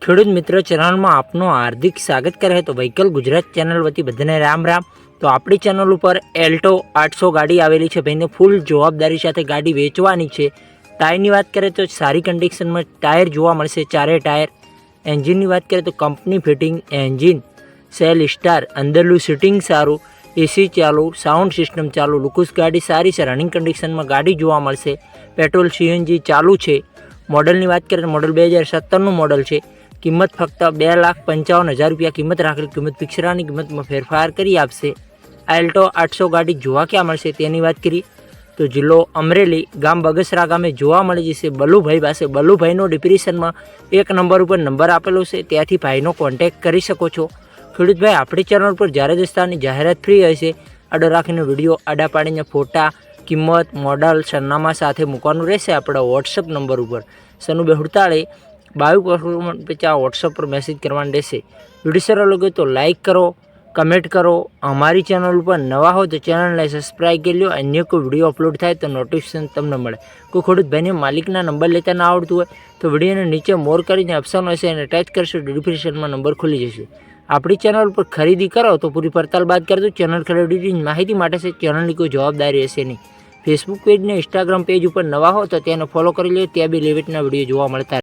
ખેડૂત મિત્ર ચેનલમાં આપનું હાર્દિક સ્વાગત કરે તો વ્હીકલ ગુજરાત ચેનલ વતી બધાને રામ રામ. તો આપણી ચેનલ ઉપર એલ્ટો આઠસો ગાડી આવેલી છે. ભાઈને ફૂલ જવાબદારી સાથે ગાડી વેચવાની છે. ટાયરની વાત કરીએ તો સારી કન્ડિશનમાં ટાયર જોવા મળશે. ચારે ટાયર. એન્જિનની વાત કરીએ તો company fitting engine. Self start. અંદરનું સિટિંગ સારું. એસી ચાલુ. સાઉન્ડ સિસ્ટમ ચાલુ. લુકુસ ગાડી સારી છે. રનિંગ કન્ડિશનમાં ગાડી જોવા મળશે. પેટ્રોલ સીએનજી ચાલુ છે. મોડલની વાત કરીએ તો મોડલ બે હજાર સત્તરનું મોડલ છે. કિંમત ફક્ત બે લાખ પંચાવન હજાર રૂપિયા કિંમત રાખેલી કિંમત પિક્ચરાની કિંમતમાં ફેરફાર કરી આપશે. આલ્ટો આઠસો ગાડી જોવા ક્યાં મળશે તેની વાત કરી. તો જિલ્લો અમરેલી ગામ બગસરા ગામે જોવા મળી જશે. બલુભાઈ પાસે બલુભાઈનો ડિપ્રેશનમાં એક નંબર ઉપર નંબર આપેલો છે. ત્યાંથી ભાઈનો કોન્ટેક કરી શકો છો. ખેડૂતભાઈ, આપણી ચેનલ પર જ્યારે દસ્તાની જાહેરાત ફ્રી હશે, આડો રાખીને વીડિયો આડા પાડીને ફોટા, કિંમત મોડલ સરનામા સાથે મૂકવાનું રહેશે આપણા વોટ્સઅપ નંબર ઉપર. સનુ હુડતાળે બાવીસ આ વોટ્સઅપ પર મેસેજ કરવાનું રહેશે. વીડિયો સારો લાગે તો લાઇક કરો કમેન્ટ કરો. અમારી ચેનલ ઉપર નવા હો તો ચેનલને સબસ્ક્રાઈબ કરી લો. અન્ય કોઈ વીડિયો અપલોડ થાય તો નોટિફિકેશન તમને મળે. કોઈ ખોડું ભાઈને માલિકના નંબર લેતા ના આવડતું હોય તો વિડીયોને નીચે મોર કરીને ઓપ્શન હશે અને ટચ કરશો ડિસ્ક્રિપ્શનમાં નંબર ખુલી જશે. આપણી ચેનલ ઉપર ખરીદી કરો તો પૂરી પડતાલ બાદ કરજો ચેનલ ખરીદીની માહિતી માટે છે ચેનલની કોઈ જવાબદારી હશે નહીં. ફેસબુક પેજ ને ઇન્સ્ટાગ્રામ પેજ ઉપર નવા હો તો તેને ફોલો કરી લો. ત્યાં બી લેવેટના વીડિયો જોવા મળતા